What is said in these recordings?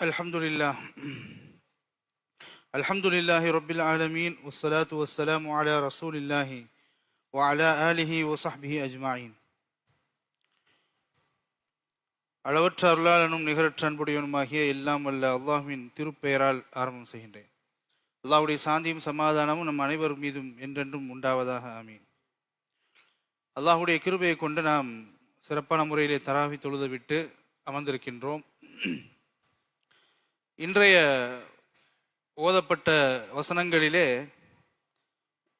الحمد لله الحمد لله رب العالمين والصلاة والسلام على رسول الله وعلى آله وصحبه أجمعين அளவற்ற அருளாளனும் நிகரற்ற அன்புடையவனுமாகிய எல்லாம் வல்ல அல்லாஹ்வின் திருப்பெயரால் ஆரம்பம் செய்கின்றேன் அல்லாஹ்வுடைய சாந்தியும் சமாதானமும் நம் அனைவர் மீதும் என்றென்றும் உண்டாவதாக ஆமீன் அல்லாஹ்வுடைய கிருபையை கொண்டு நாம் சிறப்பான முறையிலே தராவி தொழுது விட்டு அமர்ந்திருக்கின்றோம் இன்றைய ஓதப்பட்ட வசனங்களிலே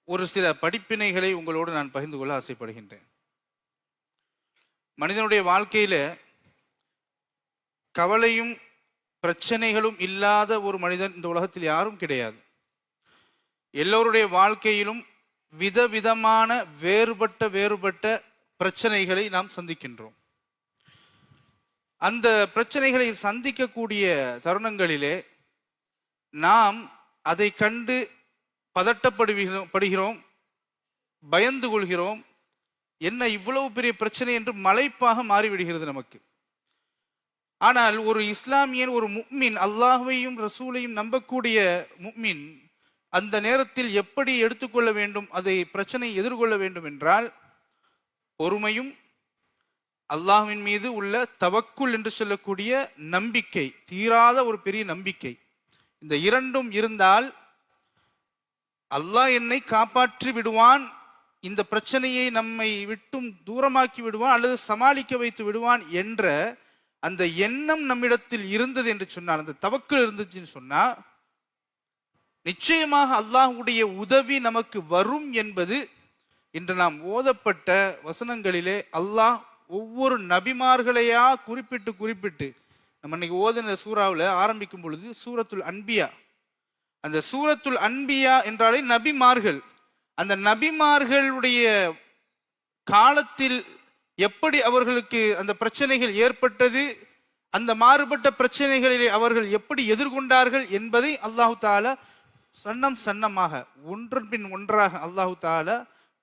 ஒரு சில படிப்பினைகளை உங்களோடு நான் பகிர்ந்து கொள்ள ஆசைப்படுகின்றேன். மனிதனுடைய வாழ்க்கையில் கவலையும் பிரச்சனைகளும் இல்லாத ஒரு மனிதன் இந்த உலகத்தில் யாரும் கிடையாது. எல்லோருடைய வாழ்க்கையிலும் விதவிதமான வேறுபட்ட வேறுபட்ட பிரச்சனைகளை நாம் சந்திக்கின்றோம். அந்த பிரச்சனைகளை சந்திக்கக்கூடிய தருணங்களிலே நாம் அதை கண்டு பதட்டப்படுகிறோம் படுகிறோம் பயந்து கொள்கிறோம். என்ன இவ்வளவு பெரிய பிரச்சனை என்று மலைப்பாக மாறிவிடுகிறது நமக்கு. ஆனால் ஒரு இஸ்லாமியன் ஒரு முக்மின் அல்லாஹையும் ரசூலையும் நம்பக்கூடிய முக்மின் அந்த நேரத்தில் எப்படி எடுத்துக்கொள்ள வேண்டும் அதை பிரச்சனை எதிர்கொள்ள வேண்டும் என்றால் பொறுமையும் அல்லாஹ்வின் மீது உள்ள தவக்குள் என்று சொல்லக்கூடிய நம்பிக்கை தீராத ஒரு பெரிய நம்பிக்கை. இந்த இரண்டும் இருந்தால் அல்லாஹ் என்னை காப்பாற்றி விடுவான் இந்த பிரச்சனையை நம்மை விட்டும் தூரமாக்கி விடுவான் அல்லது சமாளிக்க வைத்து விடுவான் என்ற அந்த எண்ணம் நம்மிடத்தில் இருந்தது என்று சொன்னால் அந்த தவக்கல் இருந்துச்சுன்னு சொன்னால் நிச்சயமாக அல்லாஹுடைய உதவி நமக்கு வரும் என்பது இன்று நாம் ஓதப்பட்ட வசனங்களிலே அல்லாஹ் ஒவ்வொரு நபிமார்களையா குறிப்பிட்டு குறிப்பிட்டு நம்ம இன்னைக்கு ஓதுன சூறாவில் ஆரம்பிக்கும் பொழுது சூரத்துல் அன்பியா. அந்த சூரத்துல் அன்பியா என்றாலே நபிமார்கள். அந்த நபிமார்களுடைய காலத்தில் எப்படி அவர்களுக்கு அந்த பிரச்சனைகள் ஏற்பட்டது அந்த மாறுபட்ட பிரச்சனைகளிலே அவர்கள் எப்படி எதிர்கொண்டார்கள் என்பதை அல்லாஹு தாலா சன்னம் சன்னமாக ஒன்றன் பின் ஒன்றாக அல்லாஹு தாலா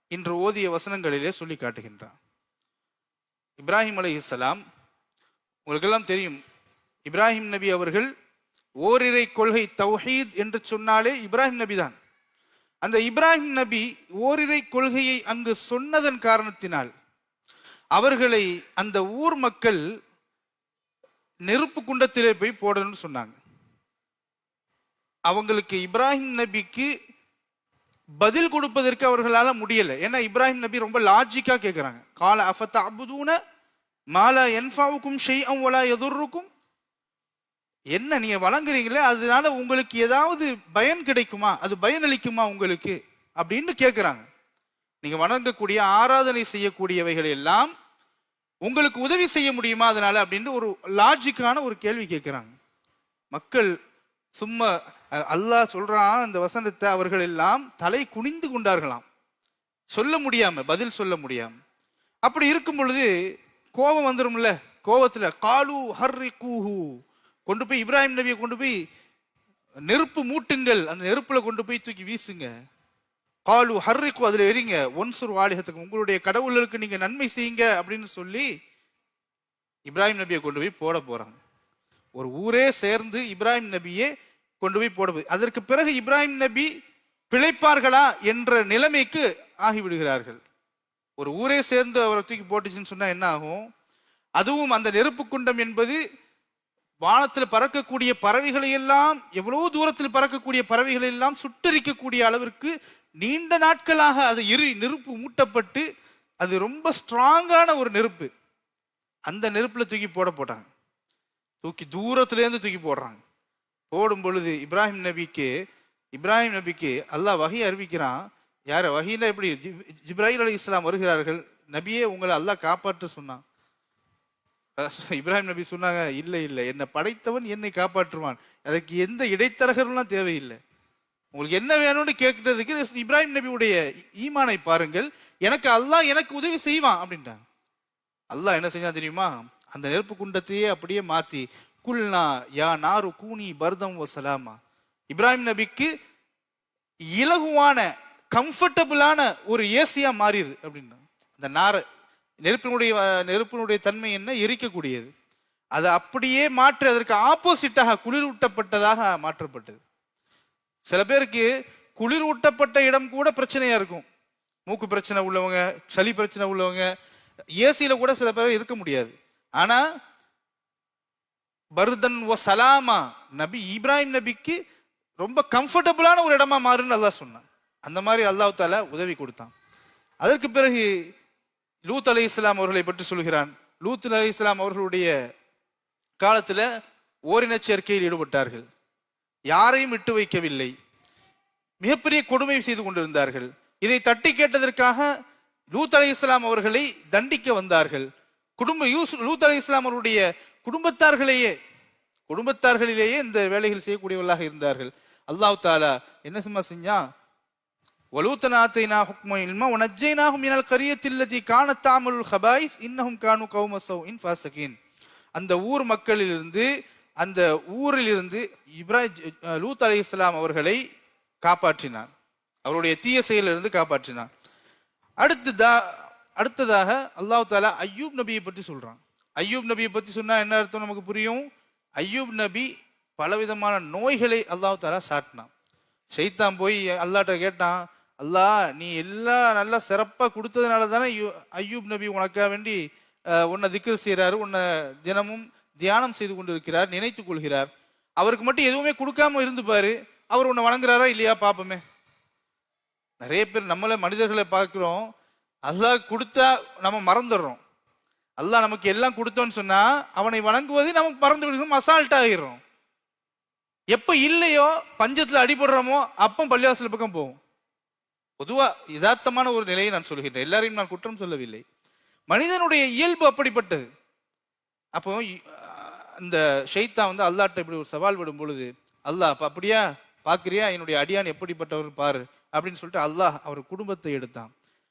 இன்று ஓதிய வசனங்களிலே சொல்லி காட்டுகின்றான். இப்ராஹிம் அலி இஸ்லாம் உங்களுக்கெல்லாம் தெரியும் இப்ராஹிம் நபி அவர்கள் ஓரிரை கொள்கை தௌஹீத் என்று சொன்னாலே இப்ராஹிம் நபி தான். அந்த இப்ராஹிம் நபி ஓரிரை கொள்கையை அங்கு சொன்னதன் காரணத்தினால் அவர்களை அந்த ஊர் மக்கள் நெருப்பு குண்டத்திலே போய் போடணும்னு சொன்னாங்க. அவங்களுக்கு இப்ராஹிம் நபிக்கு பதில் கொடுப்பதற்கு அவர்களால் முடியலை. ஏன்னா இப்ராஹிம் நபி ரொம்ப லாஜிக்காக கேட்குறாங்க கால அஃபத்த அபுதூன மாலா என்ஃபாவுக்கும் ஷெய் ஒலா எதிர்க்கும் என்ன நீங்க வழங்குறீங்களே அதனால உங்களுக்கு ஏதாவது பயன் கிடைக்குமா? அது பயனளிக்குமா உங்களுக்கு? அப்படின்னு கேட்குறாங்க நீங்க வணங்கக்கூடிய ஆராதனை செய்யக்கூடியவைகள் எல்லாம் உங்களுக்கு உதவி செய்ய முடியுமா அதனால அப்படின்னு ஒரு லாஜிக்கான ஒரு கேள்வி கேட்குறாங்க மக்கள் சும்மா அல்லாஹ் சொல்றான் அந்த வசனத்தை அவர்கள் எல்லாம் தலை குனிந்து கொண்டார்களாம். சொல்ல முடியாம பதில் சொல்ல முடியாம. அப்படி இருக்கும் பொழுது கோபம் வந்துரும்ல? கோபத்தில் காலு ஹர்ரி கூஹு கொண்டு போய் இப்ராஹிம் நபியை கொண்டு போய் நெருப்பு மூட்டுங்கள் அந்த நெருப்பில் கொண்டு போய் தூக்கி வீசுங்க. காலு ஹர்ரிக்கு அதில் எரிங்க. ஒன்சுர் வாலிகத்துக்கு உங்களுடைய கடவுளுக்கு நீங்கள் நன்மை செய்யுங்க அப்படின்னு சொல்லி இப்ராஹிம் நபியை கொண்டு போய் போட போகிறாங்க ஒரு ஊரே சேர்ந்து இப்ராஹிம் நபியே கொண்டு போய் போட போகுது. அதற்கு பிறகு இப்ராஹிம் நபி பிழைப்பார்களா என்ற நிலைமைக்கு ஆகிவிடுகிறார்கள். ஒரு ஊரே சேர்ந்து அவரை தூக்கி போட்டுச்சுன்னு சொன்னால் என்ன ஆகும்? அதுவும் அந்த நெருப்பு குண்டம் என்பது வானத்தில் பறக்கக்கூடிய பறவைகளை எல்லாம் எவ்வளோ தூரத்தில் பறக்கக்கூடிய பறவைகளை எல்லாம் சுட்டரிக்கக்கூடிய அளவிற்கு நீண்ட நாட்களாக அது இரு நெருப்பு மூட்டப்பட்டு அது ரொம்ப ஸ்ட்ராங்கான ஒரு நெருப்பு. அந்த நெருப்பில் தூக்கி போட போட்டாங்க. தூக்கி தூரத்துலேருந்து தூக்கி போடுறாங்க. போடும் பொழுது இப்ராஹிம் நபிக்கு இப்ராஹிம் நபிக்கு அல்லாஹ் வகை அறிவிக்கிறான். யார்? வகையில் எப்படி? இப்ராஹிம் அலி இஸ்லாம் வருகிறார்கள். நபியே உங்களை அல்லாஹ் காப்பாற்ற சொன்னான். இப்ராஹிம் நபி சொன்னாங்க இல்லை இல்லை. என்னை படைத்தவன் என்னை காப்பாற்றுவான். அதுக்கு எந்த இடைத்தரகர்லாம் தேவையில்லை. உங்களுக்கு என்ன வேணும்னு கேட்கறதுக்கு இப்ராஹிம் நபியுடைய ஈமானை பாருங்கள். எனக்கு அல்லாஹ் எனக்கு உதவி செய்வான் அப்படின்ட்டாங்க அல்லாஹ் என்ன செஞ்சா தெரியுமா? அந்த நெருப்பு குண்டத்தையே அப்படியே மாத்தி குல்னா யா நாரு கூனி பர்தம் ஓ சலாமா. இப்ராஹிம் நபிக்கு இலகுவான கம்ஃபர்டபுளான ஒரு ஏசியா மாறிடு அப்படின்னா அந்த நாரை நெருப்பினுடைய நெருப்பினுடைய தன்மை என்ன? எரிக்கக்கூடியது. அது அப்படியே மாற்றி அதற்கு ஆப்போசிட்டாக குளிரூட்டப்பட்டதாக மாற்றப்பட்டது. சில பேருக்கு குளிரூட்டப்பட்ட இடம் கூட பிரச்சனையா இருக்கும். மூக்கு பிரச்சனை உள்ளவங்க சளி பிரச்சனை உள்ளவங்க ஏசியில கூட சில பேர் இருக்க முடியாது. ஆனா பருதன் ஓ சலாமா நபி இப்ராஹிம் நபிக்கு ரொம்ப கம்ஃபர்டபுளான ஒரு இடமா மாறுன்னு அதான் சொன்னான். அந்த மாதிரி அல்லாஹ் தாலா உதவி கொடுத்தான். அதற்கு பிறகு லூத் அலி இஸ்லாம் அவர்களை பற்றி சொல்கிறான். லூத் அலி இஸ்லாம் அவர்களுடைய காலத்தில் ஓரின சேர்க்கையில் ஈடுபட்டார்கள். யாரையும் விட்டு வைக்கவில்லை. மிகப்பெரிய கொடுமை செய்து கொண்டிருந்தார்கள். இதை தட்டி கேட்டதற்காக லூத் அலி இஸ்லாம் அவர்களை தண்டிக்க வந்தார்கள். குடும்ப யூஸ் லூத் அலி இஸ்லாம் அவருடைய குடும்பத்தார்களையே குடும்பத்தார்களிலேயே இந்த வேலைகள் செய்யக்கூடியவர்களாக இருந்தார்கள். அல்லாஹ் தாலா என்ன சும்மா செஞ்சான்? வலூத்தன் ஆத்தைனா ஹுக்மோ இல்மா உனஜ்ஜைனாகும் மினல் கரியத்தில்லதி காண தாமலுல் ஹபாயிஸ் இன்னஹும் கானு கௌமசௌ இன் ஃபாசகின் அந்த ஊர் மக்களிலிருந்து அந்த ஊரிலிருந்து இப்ராஹிம் லூத் அலி இஸ்லாம் அவர்களை காப்பாற்றினான் அவருடைய தீய செயலிலிருந்து காப்பாற்றினான் அடுத்ததா அடுத்ததாக அல்லாஹ் தாலா ஐயூப் நபியை பற்றி சொல்றான். ஐயூப் நபியை பற்றி சொன்னால் என்ன அர்த்தம் நமக்கு புரியும்? ஐயூப் நபி பலவிதமான நோய்களை அல்லாஹ் தாலா சாட்டினான். ஷைத்தான் போய் அல்லாட்ட கேட்டான் அல்லா நீ எல்லாம் நல்லா சிறப்பாக கொடுத்ததுனால தானே ஐயூ- ஐயூப் நபி உனக்காக வேண்டி உன்னை திக்ரு செய்கிறாரு உன்னை தினமும் தியானம் செய்து கொண்டிருக்கிறார் நினைத்து கொள்கிறார். அவருக்கு மட்டும் எதுவுமே கொடுக்காம இருந்துப்பாரு அவர் உன்னை வணங்குறாரா இல்லையா பார்ப்போமே நிறைய பேர் நம்மள மனிதர்களை பார்க்குறோம் அல்லாஹ் கொடுத்தா நம்ம மறந்துடுறோம். அல்லாஹ் நமக்கு எல்லாம் கொடுத்தோன்னு சொன்னா அவனை வணங்குவதை நமக்கு மறந்து விடுகிறோம் அசால்ட் ஆகிடுறோம் எப்போ இல்லையோ பஞ்சத்தில் அடிபடுறோமோ அப்போ பள்ளிவாசல் பக்கம் போவோம். பொதுவா யதார்த்தமான ஒரு நிலையை நான் சொல்கின்றேன். எல்லாரையும் நான் குற்றம் சொல்லவில்லை. மனிதனுடைய இயல்பு அப்படிப்பட்டது. அப்போ இந்த அந்த வந்து அல்லாட்ட இப்படி ஒரு சவால் விடும் பொழுது அல்லாஹ் அப்போ அப்படியா? பார்க்குறியா என்னுடைய அடியான் எப்படிப்பட்டவர் பாரு அப்படின்னு சொல்லிட்டு அல்லாஹ் அவர் குடும்பத்தை எடுத்தான்.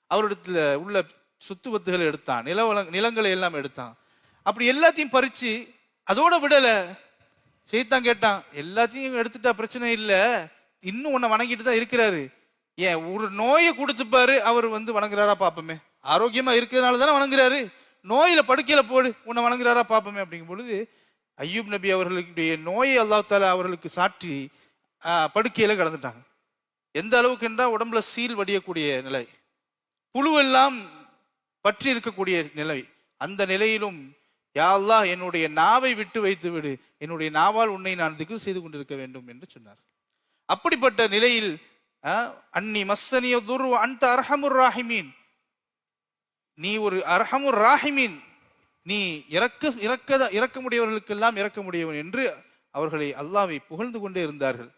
அவரிடத்துல உள்ள சொத்துவத்துகளை எடுத்தான். நிலவள நிலங்களை எல்லாம் எடுத்தான். அப்படி எல்லாத்தையும் பறித்து அதோட விடலை. ஷெய்தான் கேட்டான் எல்லாத்தையும் எடுத்துட்டா பிரச்சனை இல்லை. இன்னும் உன்னை வணங்கிட்டு தான் இருக்கிறாரு. ஏன் ஒரு நோயை கொடுத்துப்பாரு அவர் வந்து வணங்குறாரா பார்ப்போமே ஆரோக்கியமா இருக்கிறதுனால தானே வணங்குறாரு. நோயில படுக்கையில போடு உன்னை வணங்குறாரா பார்ப்போமே அப்படிங்கும் பொழுது ஐயூப் நபி அவர்களுடைய நோயை அல்லா தாலா அவர்களுக்கு சாற்றி படுக்கையில கடந்துட்டாங்க. எந்த அளவுக்கு என்றால் உடம்புல சீல் வடியக்கூடிய நிலை. புழுவெல்லாம் பற்றி இருக்கக்கூடிய நிலை. அந்த நிலையிலும் யா அல்லாஹ் என்னுடைய நாவை விட்டு வைத்து விடு. என்னுடைய நாவால் உன்னை நான் திக்கு செய்து கொண்டிருக்க வேண்டும் என்று சொன்னார். அப்படிப்பட்ட நிலையில் அன்னி மஸ்ஸனிய துர் அந்த அர்ஹமுர் ராஹிமீன். நீ ஒரு அர்ஹமுர் ராஹிமீன். நீ இறக்க இறக்க இறக்க முடியவர்களுக்கெல்லாம் இறக்க முடியவன் என்று அவர்களை அல்லாவை புகழ்ந்து கொண்டே இருந்தார்கள்.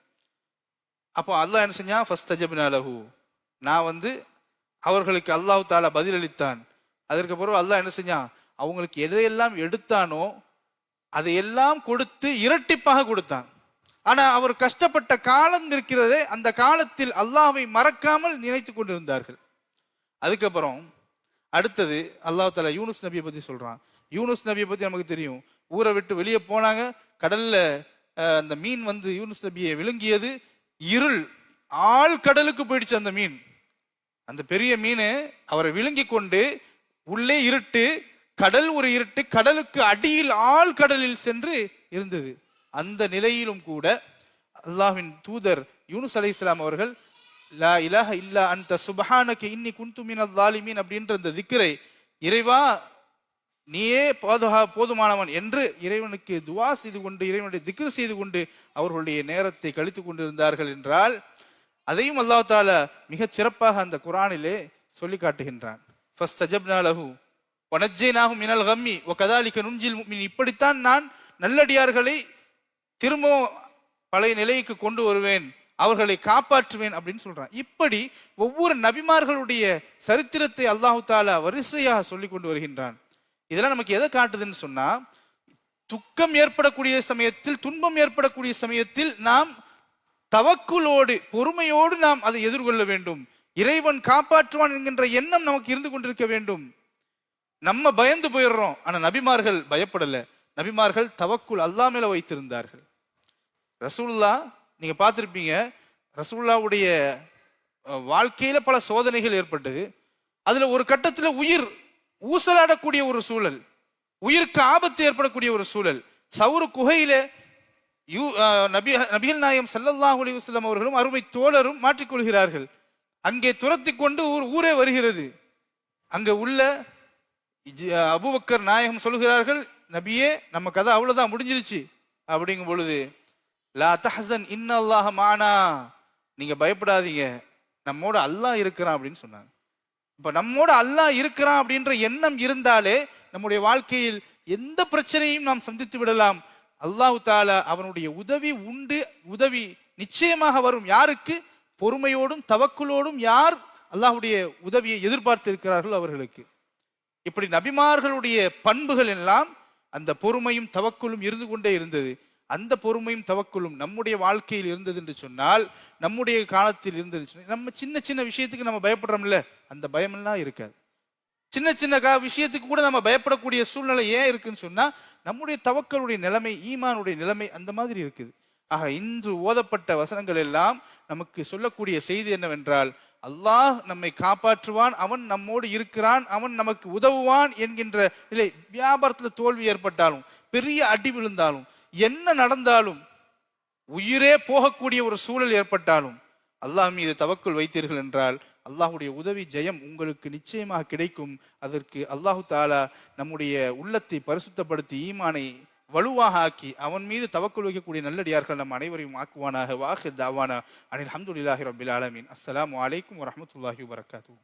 அப்போ அல்லாஹ் என்ன செஞ்சான்? ஃபஸ்ட் லஹு. நான் வந்து அவர்களுக்கு அல்லாஹ் தாலா பதிலளித்தான். அதற்கு பிறகு அல்லாஹ் என்ன செஞ்சான்? அவங்களுக்கு எதையெல்லாம் எடுத்தானோ அதையெல்லாம் கொடுத்து இரட்டிப்பாக கொடுத்தான். ஆனா அவர் கஷ்டப்பட்ட காலம் இருக்கிறதே அந்த காலத்தில் அல்லாஹை மறக்காமல் நினைத்து கொண்டிருந்தார்கள். அதுக்கப்புறம் அடுத்தது அல்லாஹ் தாலா யூனுஸ் நபியை பத்தி சொல்றான். யூனுஸ் நபியை பத்தி நமக்கு தெரியும். ஊரை விட்டு வெளியே போனாங்க. கடல்ல அந்த மீன் வந்து யூனுஸ் நபியை விழுங்கியது. இருள் ஆள் கடலுக்கு போயிடுச்சு அந்த மீன். அந்த பெரிய மீன் அவரை விழுங்கி கொண்டு உள்ளே இருட்டு கடல் ஒரு இருட்டு கடலுக்கு அடியில் ஆள் கடலில் சென்று இருந்தது. அந்த நிலையிலும் கூட அல்லாஹின் தூதர் யூனுஸ் அலைஹிஸ்ஸலாம் அவர்கள் லா இலாஹ இல்லா அந்த சுபஹானக்கு இன்னி குன்து அல்லாலிமீன் அப்படின்ற இந்த திக்கரை இறைவா நீயே போதுகா போதுமானவன் என்று இறைவனுக்கு துவா செய்து கொண்டு இறைவனுடைய திக்ரு செய்து கொண்டு அவர்களுடைய நேரத்தை கழித்துக் கொண்டிருந்தார்கள் என்றால் அதையும் அல்லாஹ் தால மிகச் சிறப்பாக அந்த குரானிலே சொல்லி காட்டுகின்றான். கம்மி ஒ நுஞ்சில் இப்படித்தான் நான் நல்லடியார்களை திரும்பவும் பழைய நிலைக்கு கொண்டு வருவேன் அவர்களை காப்பாற்றுவேன் அப்படின்னு சொல்றான். இப்படி ஒவ்வொரு நபிமார்களுடைய சரித்திரத்தை அல்லாஹு தாலா வரிசையாக சொல்லி கொண்டு வருகின்றான். இதெல்லாம் நமக்கு எதை காட்டுதுன்னு சொன்னா துக்கம் ஏற்படக்கூடிய சமயத்தில் துன்பம் ஏற்படக்கூடிய சமயத்தில் நாம் தவக்குலோடு பொறுமையோடு நாம் அதை எதிர்கொள்ள வேண்டும். இறைவன் காப்பாற்றுவான் என்கின்ற எண்ணம் நமக்கு இருந்து கொண்டிருக்க வேண்டும். நம்ம பயந்து போயிடுறோம் ஆனா நபிமார்கள் பயப்படல. நபிமார்கள் தவக்குள் அல்லா மேல வைத்திருந்தார்கள். ரசூல்லா நீங்க பார்த்துருப்பீங்க ரசூல்லாவுடைய வாழ்க்கையில பல சோதனைகள் ஏற்பட்டது. அதுல ஒரு கட்டத்துல உயிர் ஊசலாடக்கூடிய ஒரு சூழல் உயிருக்கு ஆபத்து ஏற்படக்கூடிய ஒரு சூழல். சவுரு குகையில யூ நபி நபிகள் நாயம் சல்லல்லாஹ் அலைஹி அவர்களும் அருமை தோழரும் மாற்றிக்கொள்கிறார்கள் அங்கே துரத்தி கொண்டு ஊர் ஊரே வருகிறது. அங்கே உள்ள அபுபக்கர் நாயகம் சொல்கிறார்கள் நபியே நம்ம கதை அவ்வளோதான் முடிஞ்சிருச்சு. அப்படிங்கும் பொழுது லா தஹசன் இன்னல்லாஹ மானா. நீங்கள் பயப்படாதீங்க. நம்மோட அல்லாஹ் இருக்கிறான் அப்படின்னு சொன்னாங்க. இப்போ நம்மோட அல்லாஹ் இருக்கிறான் அப்படின்ற எண்ணம் இருந்தாலே நம்முடைய வாழ்க்கையில் எந்த பிரச்சனையும் நாம் சந்தித்து விடலாம். அல்லாஹு தாலா அவனுடைய உதவி உண்டு உதவி நிச்சயமாக வரும். யாருக்கு? பொறுமையோடும் தவக்குலோடும் யார் அல்லாஹுடைய உதவியை எதிர்பார்த்து இருக்கிறார்கள் அவர்களுக்கு. இப்படி நபிமார்களுடைய பண்புகள் எல்லாம் அந்த பொறுமையும் தவக்குலும் இருந்து கொண்டே இருந்தது. அந்த பொறுமையும் தவக்குலும் நம்முடைய வாழ்க்கையில் இருந்தது என்று சொன்னால் நம்முடைய காலத்தில் இருந்தது நம்ம சின்ன சின்ன விஷயத்துக்கு நம்ம பயப்படுறோம்ல அந்த பயமெல்லாம் இருக்காது. சின்ன சின்ன கா விஷயத்துக்கு கூட நம்ம பயப்படக்கூடிய சூழ்நிலை ஏன் இருக்குன்னு சொன்னா நம்முடைய தவக்களுடைய நிலைமை ஈமானுடைய நிலைமை அந்த மாதிரி இருக்குது. ஆக இன்று ஓதப்பட்ட வசனங்கள் எல்லாம் நமக்கு சொல்லக்கூடிய செய்தி என்னவென்றால் அல்லாஹ் நம்மை காப்பாற்றுவான் அவன் நம்மோடு இருக்கிறான் அவன் நமக்கு உதவுவான் என்கின்ற நிலை வியாபாரத்தில் தோல்வி ஏற்பட்டாலும் பெரிய அடி விழுந்தாலும் என்ன நடந்தாலும் உயிரே போகக்கூடிய ஒரு சூழல் ஏற்பட்டாலும் அல்லாஹ் மீது தவக்குள் வைத்தீர்கள் என்றால் அல்லாஹுடைய உதவி ஜெயம் உங்களுக்கு நிச்சயமாக கிடைக்கும். அதற்கு அல்லாஹு தாலா நம்முடைய உள்ளத்தை பரிசுத்தப்படுத்தி ஈமானை வலுவாக ஆக்கி அவன் மீது தவக்குள் வைக்கக்கூடிய நல்லடியார்கள் நம் அனைவரையும் ஆக்குவானாக. வாஹித் தாவானா. அனில் அஹமதுல்லாஹி ரபில் ஆலமின். அஸ்லாம் அலைக்கும் வரமத்துல்லாஹி வரகாத்தூ